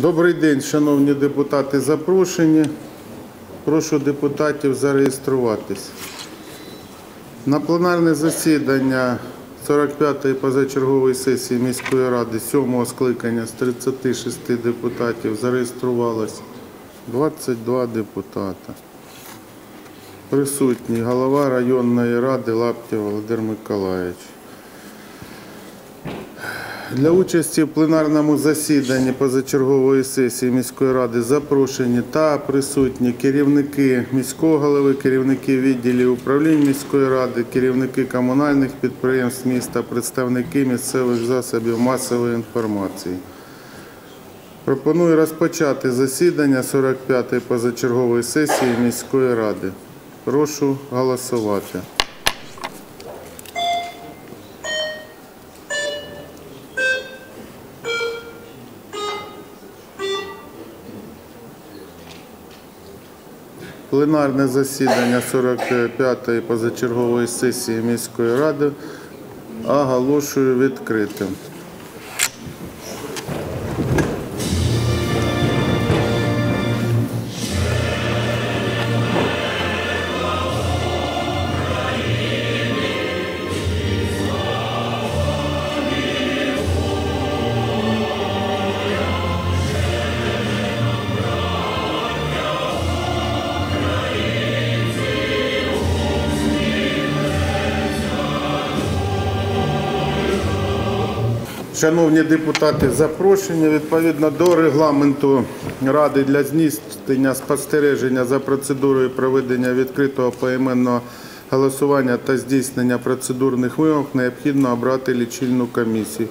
Добрий день, шановні депутати, запрошені. Прошу депутатів зареєструватись. На пленарне засідання 45-ї позачергової сесії міської ради 7-го скликання з 36 депутатів зареєструвалось 22 депутата. Присутній голова районної ради Лаптєв Володимир Миколаївич. Для участі в пленарному засіданні позачергової сесії міської ради запрошені та присутні керівники міського голови, керівники відділів управлінь міської ради, керівники комунальних підприємств міста, представники місцевих засобів масової інформації. Пропоную розпочати засідання 45-ї позачергової сесії міської ради. Прошу голосувати. Пленарне засідання 45-ї позачергової сесії міської ради оголошую відкритим. Шановні депутати, запрошені відповідно до регламенту Ради для здійснення спостереження за процедурою проведення відкритого поіменного голосування та здійснення процедурних вимог необхідно обрати лічильну комісію.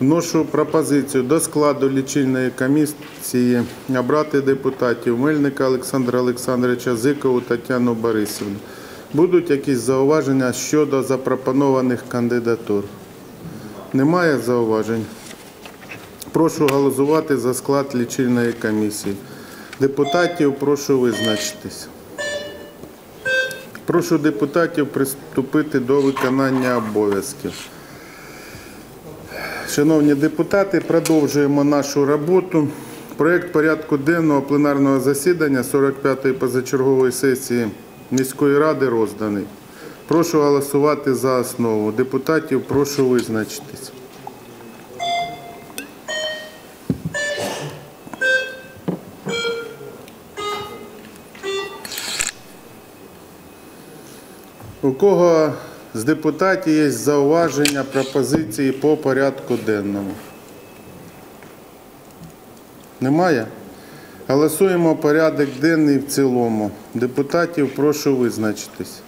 Вношу пропозицію до складу лічильної комісії обрати депутатів Мельника Олександра Олександровича, Зикову Тетяну Борисівну. Будуть якісь зауваження щодо запропонованих кандидатур? Немає зауважень. Прошу голосувати за склад лічильної комісії. Депутатів прошу визначитись. Прошу депутатів приступити до виконання обов'язків. Шановні депутати, продовжуємо нашу роботу. Проєкт порядку денного пленарного засідання 45-ї позачергової сесії міської ради розданий. Прошу голосувати за основу. Депутатів прошу визначитись. У кого з депутатів є зауваження, пропозиції по порядку денному? Немає? Голосуємо порядок денний в цілому. Депутатів прошу визначитись.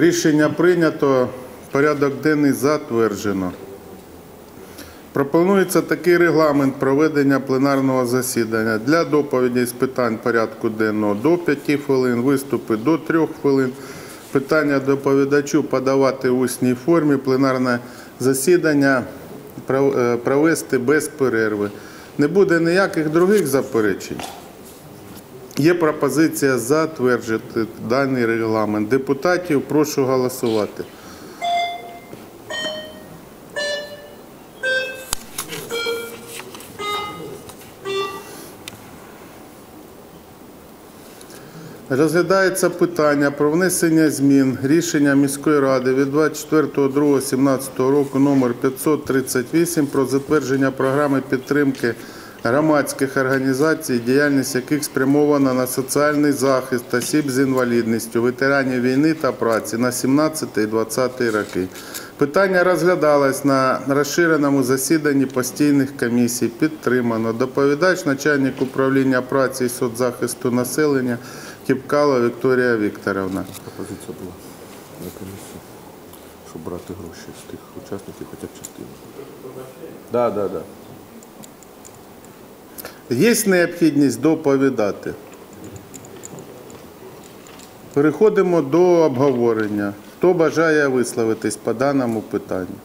Рішення прийнято. Порядок денний затверджено. Пропонується такий регламент проведення пленарного засідання для доповіді з питань порядку денного до 5 хвилин, виступи до 3 хвилин. Питання доповідачу подавати в усній формі, пленарне засідання е, провести без перерви. Не буде ніяких других заперечень. Є пропозиція затвердити даний регламент. Депутатів прошу голосувати. Розглядається питання про внесення змін рішення міської ради від 24.02.17 року номер 538 про затвердження програми підтримки громадських організацій, діяльність яких спрямована на соціальний захист осіб з інвалідністю, ветеранів війни та праці на 17-20 роки. Питання розглядалось на розширеному засіданні постійних комісій. Підтримано. Доповідач, начальник управління праці і соцзахисту населення Кіпкало Вікторія Вікторовна. Пропозиція була на комісію, щоб брати гроші з тих учасників, хоча б частину. Да, да, да. Є необхідність доповідати? Переходимо до обговорення. Хто бажає висловитись по даному питанню?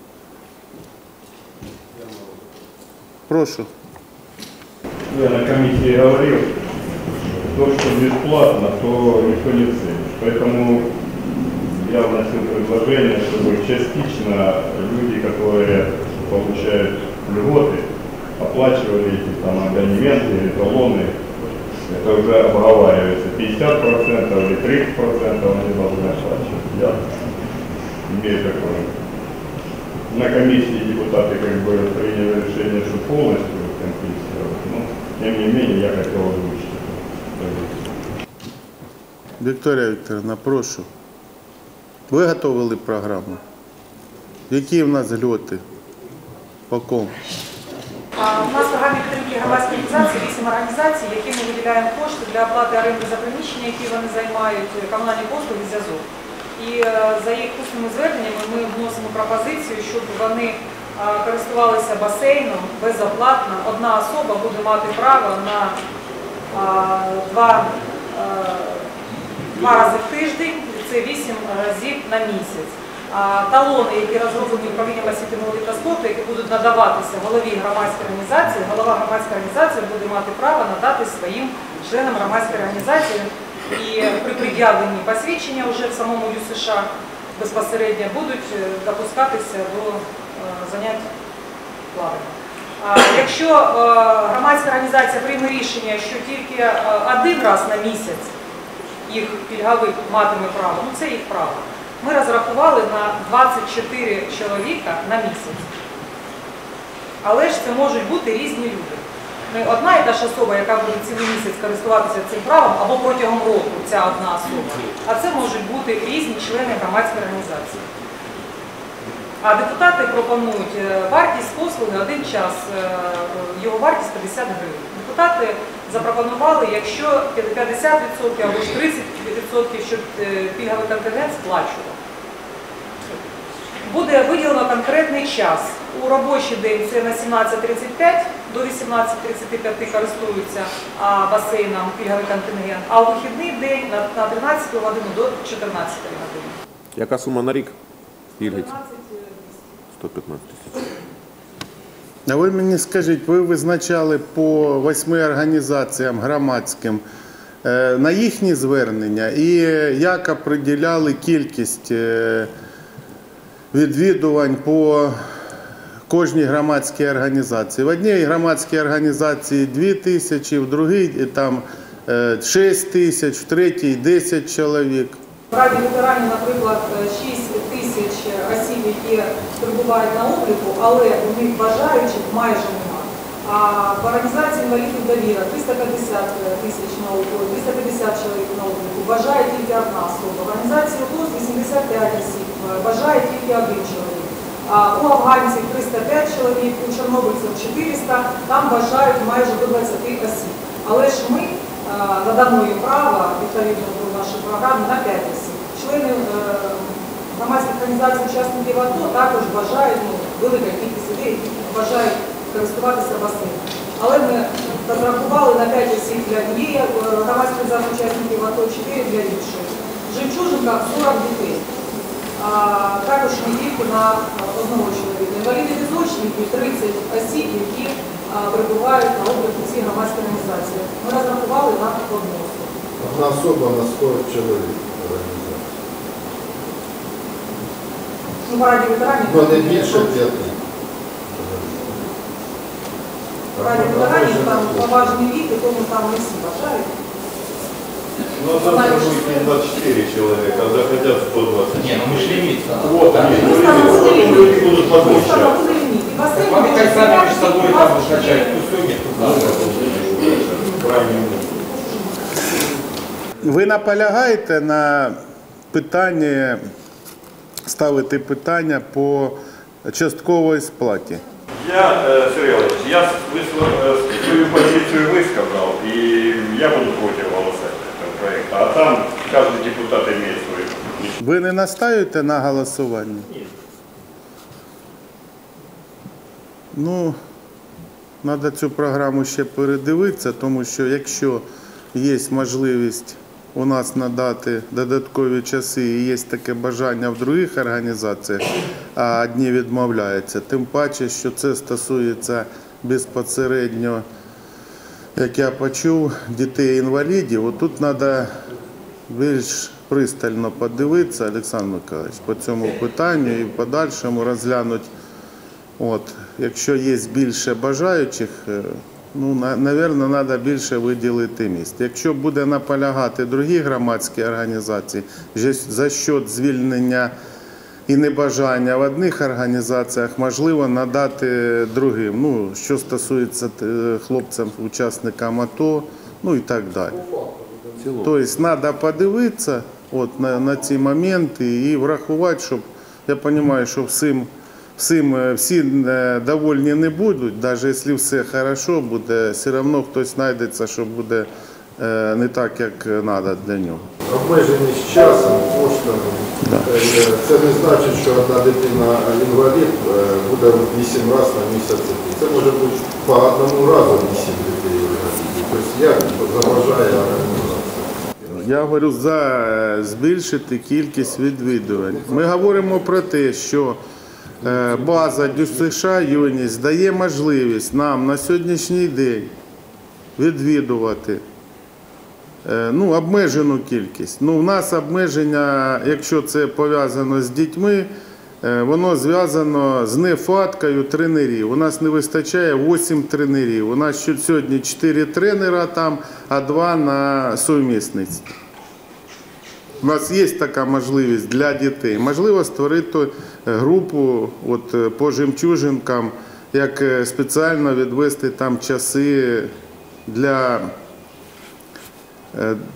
Прошу. Я на комісії говорив, то, что бесплатно, то никто не ценит. Поэтому я вносил предложение, чтобы частично люди, которые получают льготы, оплачивали эти там абонементы или талоны. Это уже обговаривается. 50% или 30% они должны оплачивать. Я имею такое. На комиссии депутаты как бы приняли решение, что полностью компенсировать. Но, тем не менее, я хотел озвучить это. Вікторія Вікторівна, прошу. Ви готовили програму? Які в нас льоти? По кому? У нас в програмі підтримки громадської організації вісім організацій, яким ми виділяємо кошти для оплати оренди за приміщення, які вони займають, комунальні послуги, зв'язок. І е, за їх усними зверненнями ми вносимо пропозицію, щоб вони е, користувалися басейном безоплатно. Одна особа буде мати право на е, два, е, два рази в тиждень, це вісім разів на місяць. Талони, які розроблені управлінням освіти молоді та спорту, які будуть надаватися голові громадської організації, голова громадської організації буде мати право надати своїм членам громадської організації. І при пред'явленні посвідчення вже в самому ЮСШ безпосередньо будуть е, допускатися до е, занять плавання. Якщо е, громадська організація прийме рішення, що тільки один раз на місяць їх пільговик матиме право, ну це їх право. Ми розрахували на 24 чоловіка на місяць. Але ж це можуть бути різні люди. Не одна і та ж особа, яка буде цілий місяць користуватися цим правом, або протягом року ця одна особа, а це можуть бути різні члени громадської організації. А депутати пропонують е, вартість послуги один час, е, його вартість 50 гривень. Депутати запропонували, якщо 50% або ж 30%, щоб е, пільговий контингент сплачував. Буде виділено конкретний час. У робочий день це на 17.35 до 18.35 користуються а, басейном пільговий контингент, а у вихідний день на, на 13 годину до 14 години. Яка сума на рік? Пільги 15 115 тисяч. А ви мені скажіть, ви визначали по восьми організаціям громадським на їхні звернення і як определяли кількість е, відвідувань по кожній громадській організації? В одній громадській організації 2 тисячі, в другій е, там е, 6 тисяч, в третій 10 чоловік. В Раді ветеранів, наприклад, 6 тисяч осіб, які перебувають на обліку, але у них бажаючих майже. А в організації інвалідів довіра 350 тисяч на обліку, 250 чоловік на обліку, бажає тільки одна особа. В організації УТОС 85 осіб, бажає тільки один чоловік. У афганців 305 чоловік, у чорнобильців 400, там бажають майже до 20 осіб. Але ж ми е, надамо їм право, відповідно до нашої програми, на 5 осіб. Члени е, громадських організацій учасників АТО також бажають, ну, велика кількість людей, які бажають користуватися басейном. Але ми розрахували на 5 осіб для однієї е, громадської організації учасників АТО, 4 для іншої. Жемчужинка 40 дітей. А, також не тільки на одного чоловіка. Інваліди візочники 30 осіб, які а, перебувають на обліку цій громадській організації. Ми розрахували на одну особу. Одна особа на 40 чоловік організація. Ну. Ну, не більше п'яти. Раді ветеранів там поважний вік, і тому там не всі бажають. Ну, завтра будет не 24 человека, а захотят 120. Не, ну мы ж лимит. Вот, они Ми встановили ліміт. люди будут Ми подмечать. встановили ліміт. І басейн Вам сами зайняти между собой там 24 скачать, кто сегодня, кто завтра. Правильно. Ви наполягаєте на питанні, ставити питання по частковій сплаті? Я, э, Сергей Иванович, я с- высла- э, свою позицию высказал, и я буду против голосовать этого проекта. А там каждый депутат имеет свою. Ви не настаєте на голосуванні? Ну, треба цю програму ще передивитися, тому що якщо є можливість у нас надати додаткові часи і є таке бажання в других організаціях, а одні відмовляються, тим паче, що це стосується безпосередньо як я почув, дітей-інвалідів, отут треба більш пристально подивитися, Олександр Миколаївич, по цьому питанню і в подальшому розглянути. Якщо є більше бажаючих, е, ну, на, напевно, треба більше виділити місць. Якщо буде наполягати другі громадські організації за счет звільнення і небажання в одних організаціях, можливо, надати другим. Ну, що стосується е, хлопцям, учасникам АТО, ну і так далі. Тобто треба подивитися от, на, на ці моменти і врахувати, щоб я розумію, що всім, всім, е, всі е, довольні не будуть, навіть якщо все добре буде, все одно хтось знайдеться, що буде е, не так, як треба для нього. Обмеженість часом, коштами. Е, Це не значить, що одна дитина інвалід буде 8 разів на місяць. Це може бути по одному разу 8 дітей інвалідів. Тобто як заважає організація. Я говорю за збільшити кількість відвідувань. Ми говоримо про те, що база ДЮСШ юність дає можливість нам на сьогоднішній день відвідувати е, ну, обмежену кількість. Ну, у нас обмеження, якщо це пов'язано з дітьми, е, воно зв'язано з нефаткою тренерів. У нас не вистачає 8 тренерів. У нас сьогодні 4 тренера там, а 2 на сумісництві. У нас є така можливість для дітей. Можливо, створити е, групу от, е, по жемчужинкам, як е, спеціально відвести там часи для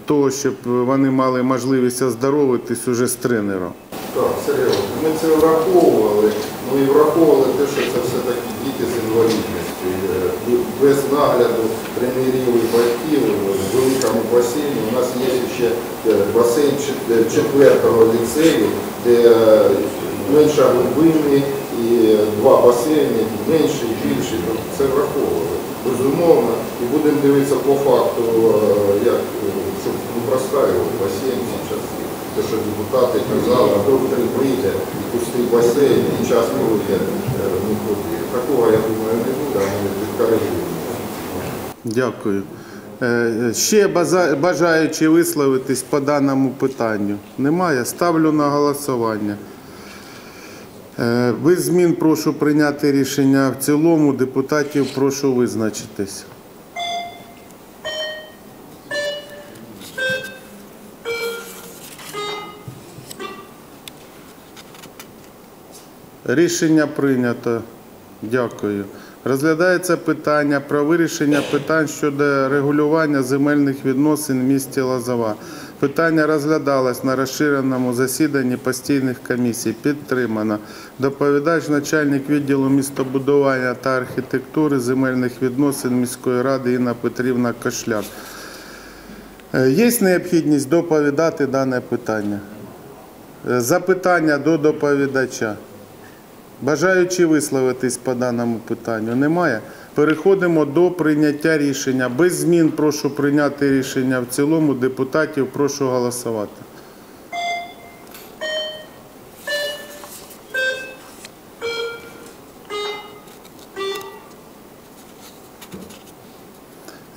того, щоб вони мали можливість оздоровитись уже з тренером. Так, серйозно. Ми це враховували, і враховували те, що це з інвалідністю. Без нагляду тренерів батьків в великому басейні. У нас є ще е, басейн е, четвертого ліцею, де е, менша глибини і два басейни, менші і більші. Це враховували. Безумовно. І будемо дивитися по факту, як, не простаювати басейн часи. Те, що депутати казали, три прийде і пустий басейн, і час пройде е, не ходи. Такого, я думаю, не буде, а ми відкоригуємо. Дякую. Е, Ще база- бажаючи висловитись по даному питанню? Немає. Ставлю на голосування. Е, Без змін прошу прийняти рішення в цілому. Депутатів прошу визначитись. Рішення прийнято. Дякую. Розглядається питання про вирішення питань щодо регулювання земельних відносин в місті Лозова. Питання розглядалось на розширеному засіданні постійних комісій. Підтримано. Доповідач начальник відділу містобудування та архітектури земельних відносин міської ради Інна Петрівна Кошляк. Е, Є необхідність доповідати дане питання? Е, Запитання до доповідача. Бажаючи висловитись по даному питанню, немає. Переходимо до прийняття рішення. Без змін прошу прийняти рішення в цілому. Депутатів прошу голосувати.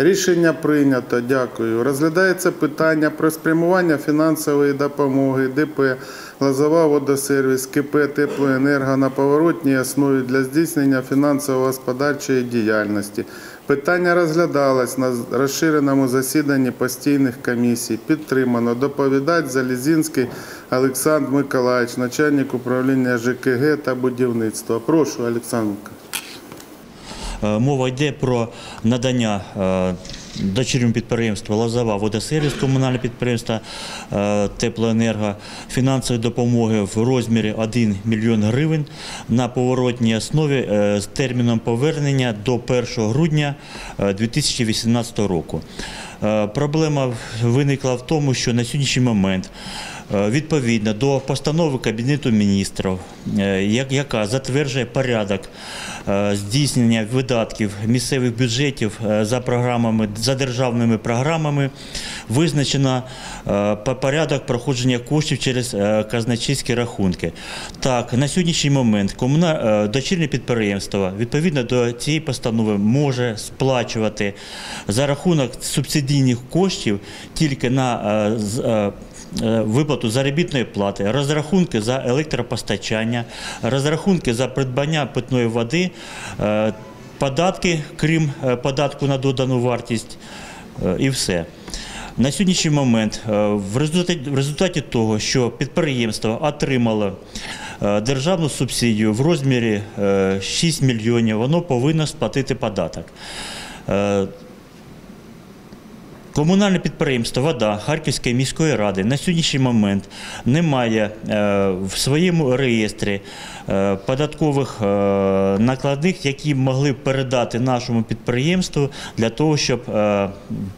Рішення прийнято. Дякую. Розглядається питання про спрямування фінансової допомоги ДП Лозова водосервіс КП Теплоенерго на поворотній основі для здійснення фінансово-господарчої діяльності. Питання розглядалось на розширеному засіданні постійних комісій. Підтримано. Доповідач Залізінський Олександр Миколаївич, начальник управління ЖКГ та будівництва. Прошу, Олександр Миколаївич. Е, Мова йде про надання е, дочірньому підприємству Лозова водосервіс комунальне підприємство Теплоенерго фінансової допомоги в розмірі 1 мільйон гривень на поворотній основі е, з терміном повернення до 1 грудня е, 2018 року. Проблема виникла в тому, що на сьогоднішній момент відповідно до постанови Кабінету міністрів, е, яка затверджує порядок е, здійснення видатків місцевих бюджетів е, за програмами за державними програмами, визначено е, порядок проходження коштів через е, казначейські рахунки. Так, на сьогоднішній момент комуна... е, дочірнє підприємство відповідно до цієї постанови може сплачувати за рахунок субсидійних коштів тільки на е, е, е, виплату заробітної плати, розрахунки за електропостачання, розрахунки за придбання питної води, е, податки, крім е, податку на додану вартість, е, і все. На сьогоднішній момент е, в результаті, в результаті того, що підприємство отримало е, державну субсидію в розмірі е, 6 мільйонів, воно повинно сплатити податок. Комунальне підприємство Вода Харківської міської ради на сьогоднішній момент не має е, в своєму реєстрі е, податкових е, накладних, які могли б передати нашому підприємству для того, щоб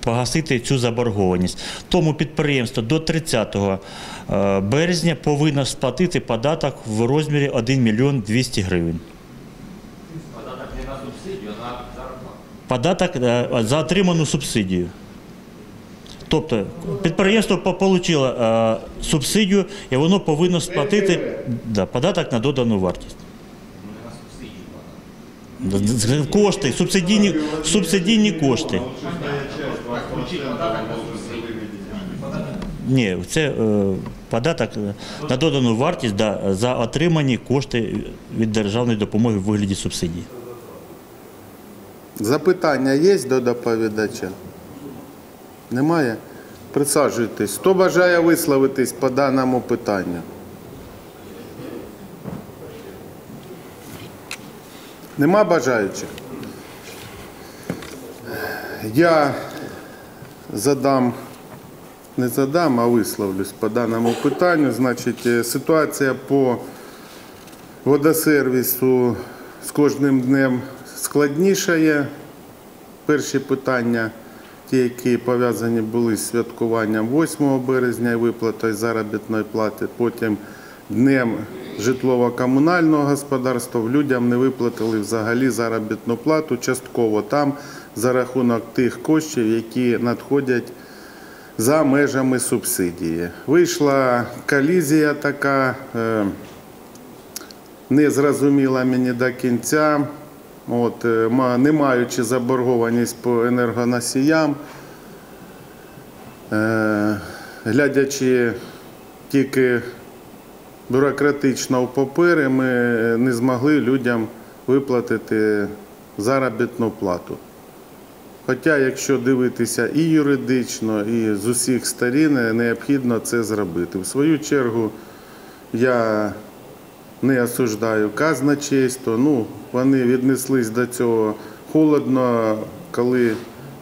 погасити цю заборгованість. Тому підприємство до 30 е, березня повинно сплатити податок в розмірі 1 мільйон 200 гривень. Податок не на субсидію, а на зарплату. податок за отриману субсидію. Тобто підприємство отримало е, субсидію і воно повинно сплатити да, податок на додану вартість. Кошти, субсидійні, субсидійні кошти. Ні, це е, податок на додану вартість да, за отримані кошти від державної допомоги в вигляді субсидії. Запитання є до доповідача? Немає? Присаджуйтесь. Хто бажає висловитись по даному питанню? Нема бажаючих? Я задам, не задам, а висловлюсь по даному питанню. Значить, е, ситуація по водосервісу з кожним днем складнішає. Перші питання, ті, які пов'язані були з святкуванням 8 березня і виплатою заробітної плати, потім днем житлово-комунального господарства людям не виплатили взагалі заробітну плату частково там за рахунок тих коштів, які надходять за межами субсидії. Вийшла колізія така. е, не зрозуміла мені до кінця, от, е, не маючи заборгованість по енергоносіям, е, глядячи тільки бюрократично в папери, ми не змогли людям виплатити заробітну плату. Хоча, якщо дивитися і юридично, і з усіх сторін, необхідно це зробити. В свою чергу, я не осуждаю казначейство. Ну, вони віднеслись до цього холодно, коли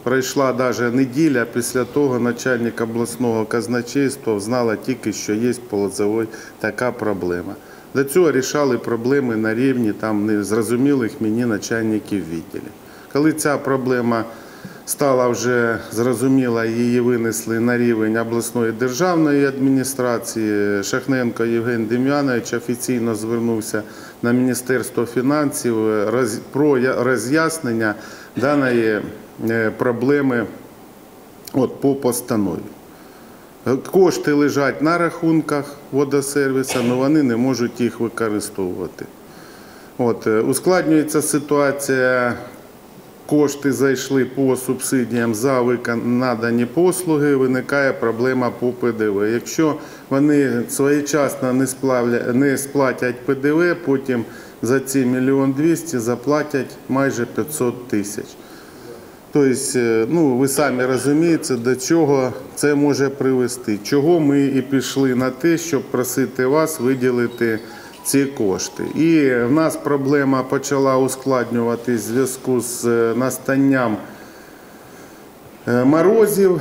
пройшла навіть неділя після того начальник обласного казначейства знала тільки, що є по Лозовой така проблема. До цього рішали проблеми на рівні там незрозумілих мені начальників відділів. Коли ця проблема стала вже зрозуміла, її винесли на рівень обласної державної адміністрації. Шахненко Євген Дем'янович офіційно звернувся на Міністерство фінансів про роз'яснення даної е, проблеми от, по постанові. Кошти лежать на рахунках водосервісу, але вони не можуть їх використовувати. От, е, ускладнюється ситуація. Кошти зайшли по субсидіям за викон- надані послуги, виникає проблема по ПДВ. Якщо вони своєчасно не, сплавля, не сплатять ПДВ, потім за ці мільйон двісті заплатять майже 500 тисяч. Тобто, е, ну, ви самі розумієте, до чого це може привести. Чого ми і пішли на те, щоб просити вас виділити ці кошти. І в нас проблема почала ускладнюватись в зв'язку з е, настанням е, морозів.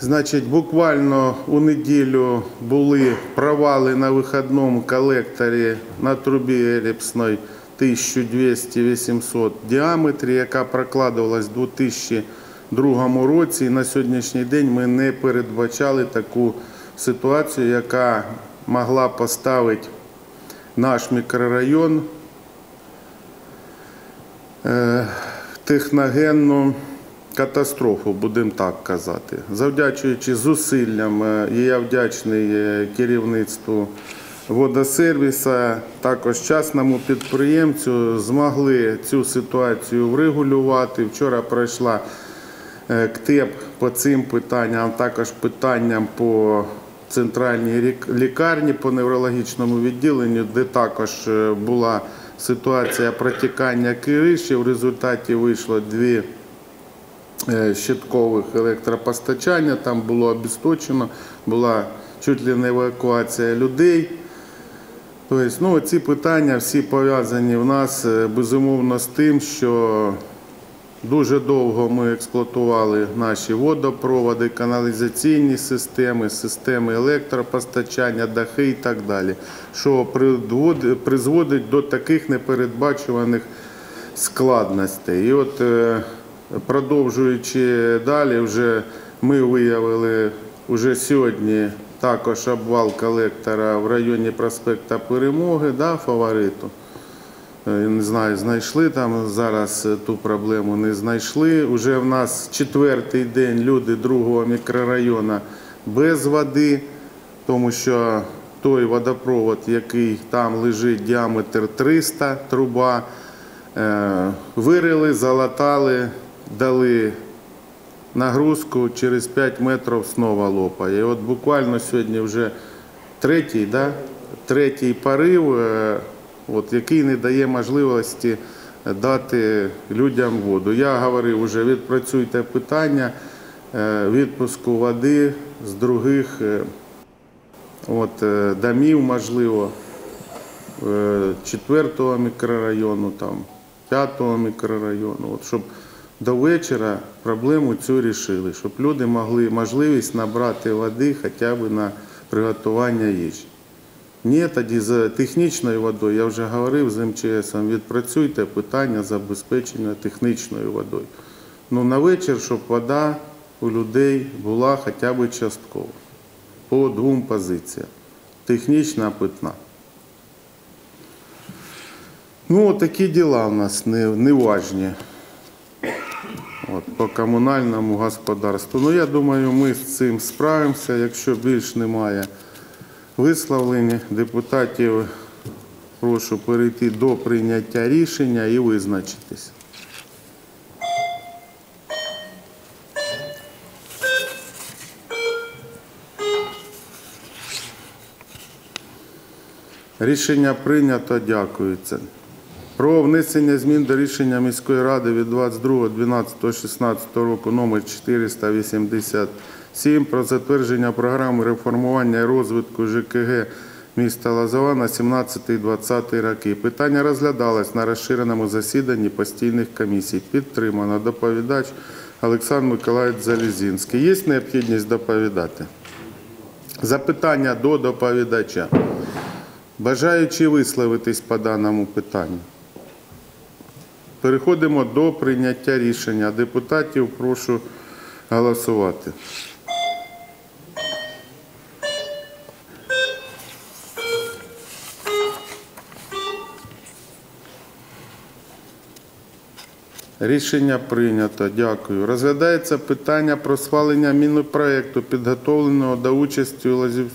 Значить, буквально у неділю були провали на виходному колекторі на трубі еліпсної 1200-800 діаметрі, яка прокладувалась у 2002 році. І на сьогоднішній день ми не передбачали таку ситуацію, яка могла поставити наш мікрорайон е, техногенну катастрофу, будемо так казати. Завдячуючи зусиллям, е, я вдячний е, керівництву водосервіса, також частному підприємцю змогли цю ситуацію врегулювати. Вчора пройшла КТЕП по цим питанням, а також питанням по центральній лікарні по неврологічному відділенню, де також е, була ситуація протікання кириші. В результаті вийшло дві е, щиткових електропостачання, там було обісточено, була чуть ли не евакуація людей. Тобто, ну, ці питання всі пов'язані в нас е, безумовно з тим, що дуже довго ми експлуатували наші водопроводи, каналізаційні системи, системи електропостачання, дахи і так далі, що призводить до таких непередбачуваних складностей. І от е, продовжуючи далі, вже ми виявили вже сьогодні також обвал колектора в районі проспекта Перемоги, да, фавориту. Е, не знаю, знайшли там зараз е, ту проблему, не знайшли. Уже в нас четвертий день люди другого мікрорайону без води, тому що той водопровод, який там лежить, діаметр 300 труба, е, вирили, залатали, дали нагрузку, через 5 метрів знову лопає. І от буквально сьогодні вже третій, да? третій порив, от, який не дає можливості дати людям воду. Я говорив вже, відпрацюйте питання е, відпуску води з других е, от, е, домів, можливо, е, четвертого мікрорайону, там, п'ятого мікрорайону, от, щоб до вечора проблему цю рішили, щоб люди могли можливість набрати води хоча б на приготування їжі. Ні, тоді з технічною водою, я вже говорив з МЧС, відпрацюйте питання забезпечення технічною водою. Ну, на вечір, щоб вода у людей була хоча б частково. По двом позиціям. Технічна, питна. Ну, такі діла в нас неважні. От, по комунальному господарству. Ну, я думаю, ми з цим справимося, якщо більш немає висловлень депутатів, прошу перейти до прийняття рішення і визначитись. Рішення прийнято, дякується. Про внесення змін до рішення міської ради від 22.12.16 року номер 487 про затвердження програми реформування і розвитку ЖКГ міста Лозова на 17-20 роки. Питання розглядалось на розширеному засіданні постійних комісій. Підтримано доповідач Олександр Миколаївич Залізінський. Є необхідність доповідати? Запитання до доповідача. Бажаючи висловитись по даному питанню. Переходимо до прийняття рішення. Депутатів прошу голосувати. Рішення прийнято. Дякую. Розглядається питання про схвалення мінопроекту, підготовленого до участі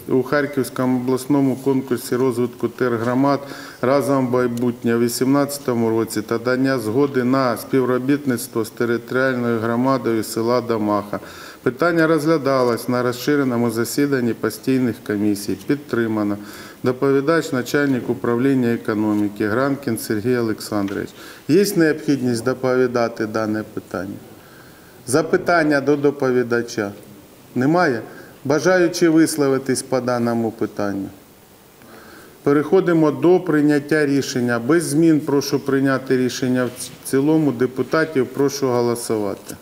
у Харківському обласному конкурсі розвитку тергромад разом майбутнє у 2018 році та дання згоди на співробітництво з територіальною громадою села Домаха. Питання розглядалось на розширеному засіданні постійних комісій. Підтримано. Доповідач, начальник управління економіки Гранкін Сергій Олександрович. Є необхідність доповідати дане питання? Запитання до доповідача немає? Бажаючи висловитись по даному питанню. Переходимо до прийняття рішення. Без змін прошу прийняти рішення в цілому. Депутатів прошу голосувати.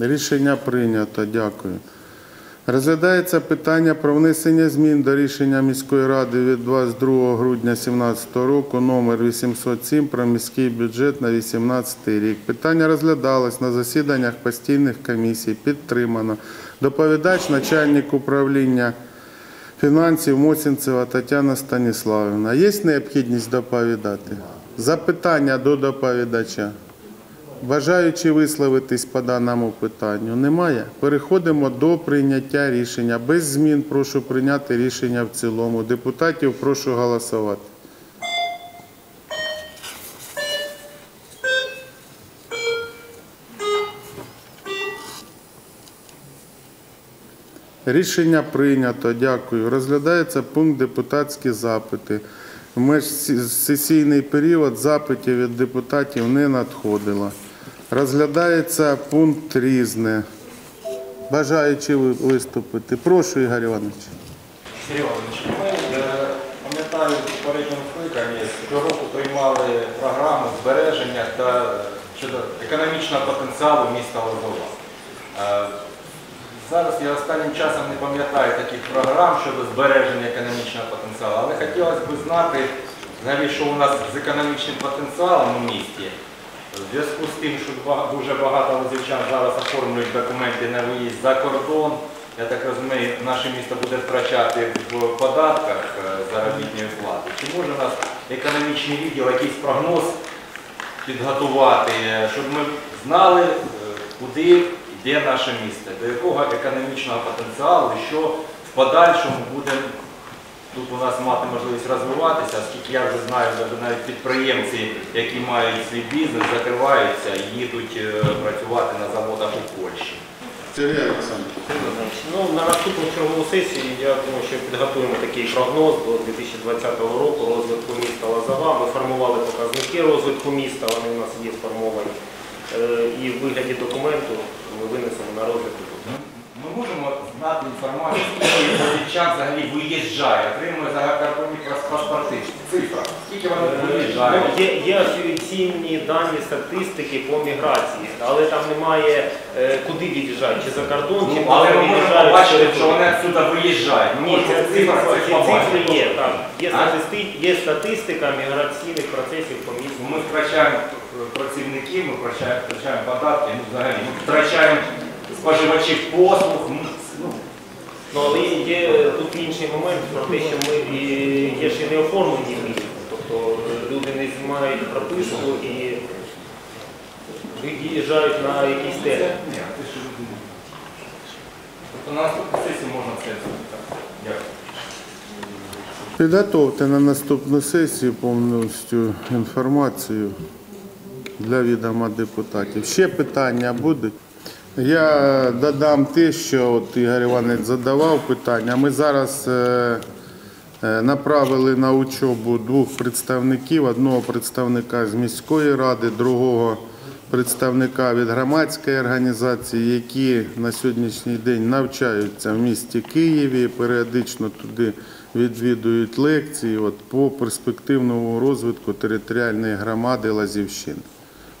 Рішення прийнято. Дякую. Розглядається питання про внесення змін до рішення міської ради від 22 грудня 2017 року номер 807 про міський бюджет на 2018 рік. Питання розглядалось на засіданнях постійних комісій, підтримано. Доповідач начальник управління фінансів Моцінцева Тетяна Станіславівна. Є необхідність доповідати? Запитання до доповідача. Бажаючи висловитись по даному питанню, немає. Переходимо до прийняття рішення. Без змін прошу прийняти рішення в цілому. Депутатів прошу голосувати. Рішення прийнято. Дякую. Розглядається пункт депутатські запити. В межсесійний період запитів від депутатів не надходило. Розглядається пункт різне. Бажаючи виступити. Прошу, Ігор Іванович. Сергій Іванович, ми е, пам'ятаю в попередньому скликанні щороку приймали програму збереження та щодо економічного потенціалу міста Лозова. Е, Зараз я останнім часом не пам'ятаю таких програм щодо збереження економічного потенціалу, але хотілося б знати, взагалі, що у нас з економічним потенціалом у місті. В зв'язку з тим, що дуже багато лозівчан зараз оформлюють документи на виїзд за кордон, я так розумію, наше місто буде втрачати в податках е, заробітної плати. Чи може у нас економічний відділ якийсь прогноз підготувати, е, щоб ми знали, е, куди йде наше місто, до якого економічного потенціалу, що в подальшому буде тут у нас мати можливість розвиватися, оскільки я вже знаю, що навіть підприємці, які мають свій бізнес, закриваються і їдуть е, працювати на заводах у Польщі. Сергій Олександрович. Ну, на наступну чергову сесію я думаю, що підготуємо такий прогноз до 2020 року розвитку міста Лозова. Ми формували показники розвитку міста, вони у нас є сформовані. Е, І в вигляді документу ми винесемо на розгляд депутатів. Знати інформацію, скільки лозівчан взагалі виїжджає, отримує загальні паспорти. Цифра. Скільки вони виїжджають? Ну, є, є офіційні дані статистики по міграції, але там немає е, куди від'їжджають, чи за кордон, чи Ну, але ми можемо побачити, що вони відсюди виїжджають. Ми Ні, можемо ця цифра, ці цифри є, так. Є, А? статисти, є статистика міграційних процесів по місту. Ми втрачаємо працівників, ми втрачаємо, втрачаємо податки, ну взагалі ми втрачаємо споживачів послуг. ну, ну, але є тут інший момент про те, що ми і є ще не оформлені в. Тобто е, люди не мають прописку і виїжджають на якийсь термін. Ні, ти що людина. Тобто на наступній сесії можна це так. Дякую. Підготовте на наступну сесію повністю інформацію для відома депутатів. Ще питання будуть. Я додам те, що от Ігор Іванович задавав питання. Ми зараз е, е, направили на учобу двох представників: одного представника з міської ради, другого представника від громадської організації, які на сьогоднішній день навчаються в місті Києві, періодично туди відвідують лекції от, по перспективному розвитку територіальної громади Лазівщини.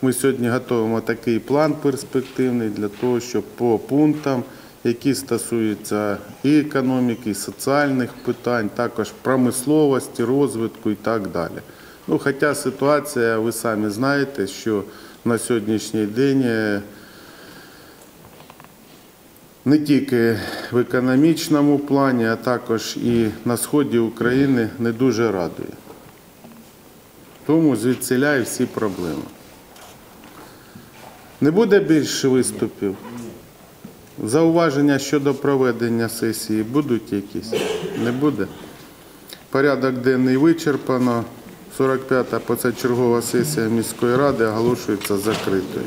Ми сьогодні готуємо такий план перспективний для того, щоб по пунктам, які стосуються і економіки, і соціальних питань, також промисловості, розвитку і так далі. Ну, хоча ситуація, ви самі знаєте, що на сьогоднішній день е, не тільки в економічному плані, а також і на сході України не дуже радує. Тому звідсіля і всі проблеми. Не буде більше виступів? Зауваження щодо проведення сесії будуть якісь? Не буде. Порядок денний вичерпано. 45-та позачергова сесія міської ради оголошується закритою.